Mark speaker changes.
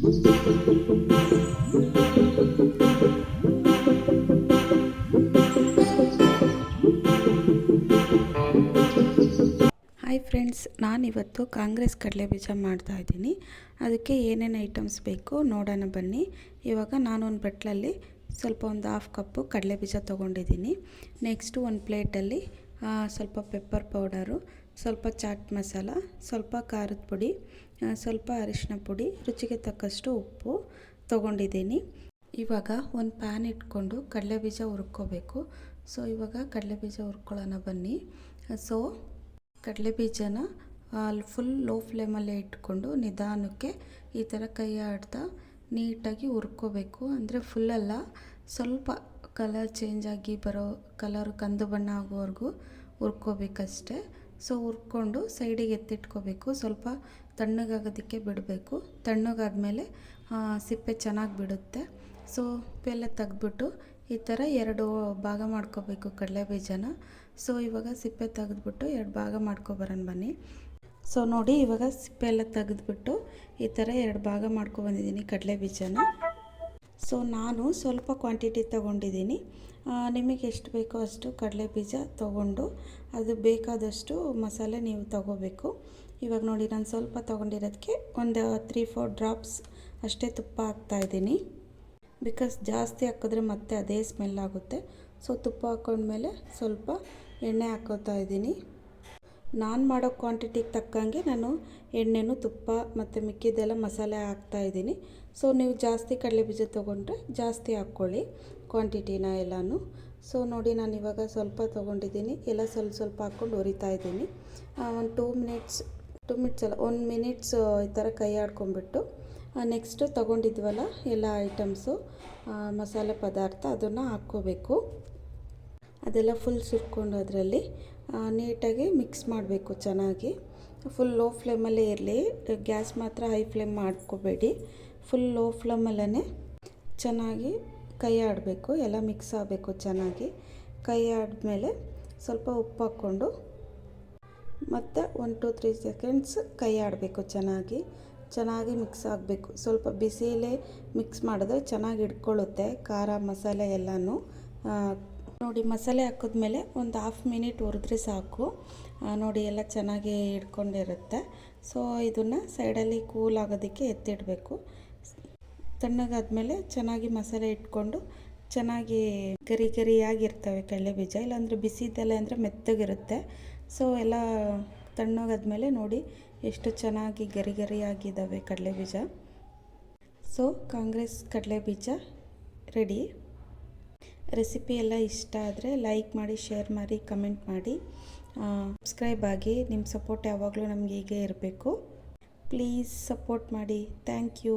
Speaker 1: Hi friends ನಾನಿವತ್ತು ಕಾಂಗ್ರೆಸ್ ಕಡಲೆ ಬೀಜ ಮಾಡ್ತಾ ಇದ್ದೀನಿ. ಅದಕ್ಕೆ ಏನೇನು ಐಟಮ್ಸ್ ಬೇಕು ನೋಡೋಣ ಬನ್ನಿ. ಇವಾಗ ಒಂದು ಬಟ್ಲಲ್ಲಿ ಸ್ವಲ್ಪ ಒಂದು ಹಾಫ್ ಕಪ್ಪು ಕಡಲೆ ಬೀಜ ತೊಗೊಂಡಿದ್ದೀನಿ. ನೆಕ್ಸ್ಟು ಒಂದು ಪ್ಲೇಟಲ್ಲಿ ಸ್ವಲ್ಪ ಪೆಪ್ಪರ್ ಪೌಡರು ಸ್ವಲ್ಪ ಚಾಟ್ ಮಸಾಲ, ಸ್ವಲ್ಪ ಖಾರದ ಪುಡಿ ಸ್ವಲ್ಪ ಅರಿಶಿನ ಪುಡಿ, ರುಚಿಗೆ ತಕ್ಕಷ್ಟು ಉಪ್ಪು ತೊಗೊಂಡಿದ್ದೀನಿ. ಇವಾಗ ಒಂದು ಪ್ಯಾನ್ ಇಟ್ಕೊಂಡು ಕಡಲೆ ಬೀಜ ಹುರ್ಕೋಬೇಕು. ಸೊ ಇವಾಗ ಕಡಲೆ ಬೀಜ ಹುರ್ಕೊಳ್ಳೋಣ ಬನ್ನಿ. ಸೊ ಕಡಲೆ ಬೀಜನ ಅಲ್ಲಿ ಫುಲ್ ಲೋ ಫ್ಲೇಮಲ್ಲೇ ಇಟ್ಕೊಂಡು ನಿಧಾನಕ್ಕೆ ಈ ಥರ ಕೈ ಆಡ್ತಾ ನೀಟಾಗಿ ಹುರ್ಕೋಬೇಕು. ಅಂದರೆ ಫುಲ್ಲಲ್ಲ ಸ್ವಲ್ಪ ಕಲರ್ ಚೇಂಜ್ ಆಗಿ ಬರೋ ಕಲರ್ ಕಂದು ಬಣ್ಣ ಆಗೋವರೆಗೂ ಹುರ್ಕೋಬೇಕಷ್ಟೆ. ಸೊ ಹುರ್ಕೊಂಡು ಸೈಡಿಗೆ ಎತ್ತಿಟ್ಕೋಬೇಕು. ಸ್ವಲ್ಪ ತಣ್ಣಗಾಗೋದಕ್ಕೆ ಬಿಡಬೇಕು. ತಣ್ಣಗಾದಮೇಲೆ ಸಿಪ್ಪೆ ಚೆನ್ನಾಗಿ ಬಿಡುತ್ತೆ. ಸೊ, ಉಪ್ಪೆಲ್ಲ ತೆಗೆದ್ಬಿಟ್ಟು ಈ ಥರ ಎರಡು ಭಾಗ ಮಾಡ್ಕೋಬೇಕು ಕಡಲೆ ಬೀಜನ. ಸೊ, ಇವಾಗ ಸಿಪ್ಪೆ ತೆಗೆದ್ಬಿಟ್ಟು ಎರಡು ಭಾಗ ಮಾಡ್ಕೊಬರೋಣ ಬನ್ನಿ. ಸೊ, ನೋಡಿ ಇವಾಗ ಸಿಪ್ಪೆ ಎಲ್ಲ ತೆಗೆದ್ಬಿಟ್ಟು ಈ ಥರ ಎರಡು ಭಾಗ ಮಾಡ್ಕೊಬಂದಿದ್ದೀನಿ ಕಡಲೆ ಬೀಜನ. ಸೊ ನಾನು ಸ್ವಲ್ಪ ಕ್ವಾಂಟಿಟಿ ತೊಗೊಂಡಿದ್ದೀನಿ. ನಿಮಗೆ ಎಷ್ಟು ಬೇಕೋ ಅಷ್ಟು ಕಡಲೆ ಬೀಜ ತೊಗೊಂಡು ಅದು ಬೇಕಾದಷ್ಟು ಮಸಾಲೆ ನೀವು ತಗೋಬೇಕು. ಇವಾಗ ನೋಡಿ, ನಾನು ಸ್ವಲ್ಪ ತೊಗೊಂಡಿರೋದಕ್ಕೆ ಒಂದು ತ್ರೀ ಫೋರ್ ಡ್ರಾಪ್ಸ್ ಅಷ್ಟೇ ತುಪ್ಪ ಹಾಕ್ತಾಯಿದ್ದೀನಿ ಬಿಕಾಸ್ ಜಾಸ್ತಿ ಹಾಕಿದ್ರೆ ಮತ್ತೆ ಅದೇ ಸ್ಮೆಲ್ ಆಗುತ್ತೆ. ಸೊ ತುಪ್ಪ ಹಾಕೊಂಡ್ಮೇಲೆ ಸ್ವಲ್ಪ ಎಣ್ಣೆ ಹಾಕೋತಾ ಇದ್ದೀನಿ. ನಾನು ಮಾಡೋ ಕ್ವಾಂಟಿಟಿಗೆ ತಕ್ಕಂಗೆ ನಾನು ಎಣ್ಣೆನು, ತುಪ್ಪ ಮತ್ತು ಮಿಕ್ಕಿದ್ದೆಲ್ಲ ಮಸಾಲೆ ಹಾಕ್ತಾಯಿದ್ದೀನಿ ಸೊ ನೀವು ಜಾಸ್ತಿ ಕಡಲೆ ಬೀಜ ತೊಗೊಂಡ್ರೆ ಜಾಸ್ತಿ ಹಾಕ್ಕೊಳ್ಳಿ ಕ್ವಾಂಟಿಟಿನ ಎಲ್ಲನೂ. ಸೊ ನೋಡಿ ನಾನು ಇವಾಗ ಸ್ವಲ್ಪ ತೊಗೊಂಡಿದ್ದೀನಿ. ಎಲ್ಲ ಸ್ವಲ್ಪ ಸ್ವಲ್ಪ ಹಾಕ್ಕೊಂಡು ಹುರಿತಾ ಇದ್ದೀನಿ. ಒಂದು ಟೂ ಮಿನಿಟ್ಸ್ ಟೂ ಮಿನಿಟ್ಸ್ ಅಲ್ಲ ಒನ್ ಮಿನಿಟ್ಸ್ ಈ ಥರ ಕೈ ಆಡ್ಕೊಂಡ್ಬಿಟ್ಟು ನೆಕ್ಸ್ಟು ತೊಗೊಂಡಿದ್ವಲ್ಲ, ಎಲ್ಲ ಐಟಮ್ಸು ಮಸಾಲೆ ಪದಾರ್ಥ ಅದನ್ನು ಹಾಕ್ಕೋಬೇಕು. ಅದೆಲ್ಲ ಫುಲ್ ಸುರ್ಕೊಂಡು ಅದರಲ್ಲಿ ನೀಟಾಗಿ ಮಿಕ್ಸ್ ಮಾಡಬೇಕು ಚೆನ್ನಾಗಿ. ಫುಲ್ ಲೋ ಫ್ಲೇಮಲ್ಲೇ ಇರಲಿ. ಗ್ಯಾಸ್ ಮಾತ್ರ ಹೈ ಫ್ಲೇಮ್ ಮಾಡ್ಕೋಬೇಡಿ. ಫುಲ್ ಲೋ ಫ್ಲೇಮಲ್ಲೇ ಚೆನ್ನಾಗಿ ಕೈ ಆಡಬೇಕು, ಎಲ್ಲ ಮಿಕ್ಸ್ ಆಗಬೇಕು ಚೆನ್ನಾಗಿ. ಕೈ ಆದಮೇಲೆ ಸ್ವಲ್ಪ ಉಪ್ಪು ಹಾಕ್ಕೊಂಡು ಮತ್ತು ಒನ್ ಟು ತ್ರೀ ಸೆಕೆಂಡ್ಸ್ ಕೈ ಆಡಬೇಕು ಚೆನ್ನಾಗಿ. ಚೆನ್ನಾಗಿ ಮಿಕ್ಸ್ ಆಗಬೇಕು. ಸ್ವಲ್ಪ ಬಿಸಿಲೇ ಮಿಕ್ಸ್ ಮಾಡಿದ್ರೆ ಚೆನ್ನಾಗಿ ಹಿಡ್ಕೊಳ್ಳುತ್ತೆ. ಖಾರ ಮಸಾಲೆ ಎಲ್ಲನೂ ನೋಡಿ ಮಸಾಲೆ ಹಾಕಿದ್ಮೇಲೆ ಒಂದು ಹಾಫ್ ಮಿನಿಟ್ ಹುರಿದ್ರೆ ಸಾಕು. ನೋಡಿ ಎಲ್ಲ ಚೆನ್ನಾಗಿ ಹಿಡ್ಕೊಂಡಿರುತ್ತೆ. ಸೊ ಇದನ್ನು ಸೈಡಲ್ಲಿ ಕೂಲ್ ಆಗೋದಕ್ಕೆ ಎತ್ತಿಡಬೇಕು. ತಣ್ಣಗಾದ್ಮೇಲೆ ಚೆನ್ನಾಗಿ ಮಸಾಲೆ ಇಟ್ಕೊಂಡು ಚೆನ್ನಾಗಿ ಗರಿ ಗರಿಯಾಗಿರ್ತವೆ ಕಡಲೆ ಬೀಜ. ಇಲ್ಲಾಂದರೆ ಬಿಸಿದೆಲೆ ಅಂದರೆ ಮೆತ್ತಗಿರುತ್ತೆ. ಸೊ ಎಲ್ಲ ತಣ್ಣಗಾದ್ಮೇಲೆ ನೋಡಿ ಎಷ್ಟು ಚೆನ್ನಾಗಿ ಗರಿ ಗರಿಯಾಗಿದ್ದಾವೆ ಕಡಲೆ ಬೀಜ. ಸೊ ಕಾಂಗ್ರೆಸ್ ಕಡಲೆ ಬೀಜ ರೆಡಿ ರೆಸಿಪಿ ಎಲ್ಲ ಇಷ್ಟ ಆದರೆ ಲೈಕ್ ಮಾಡಿ ಶೇರ್ ಮಾಡಿ ಕಮೆಂಟ್ ಮಾಡಿ. ಸಬ್ಸ್ಕ್ರೈಬ್ ಆಗಿ ನಿಮ್ಮ ಸಪೋರ್ಟ್ ಯಾವಾಗಲೂ ನಮಗೆ ಹೀಗೆ ಇರಬೇಕು. ಪ್ಲೀಸ್ ಸಪೋರ್ಟ್ ಮಾಡಿ. Thank you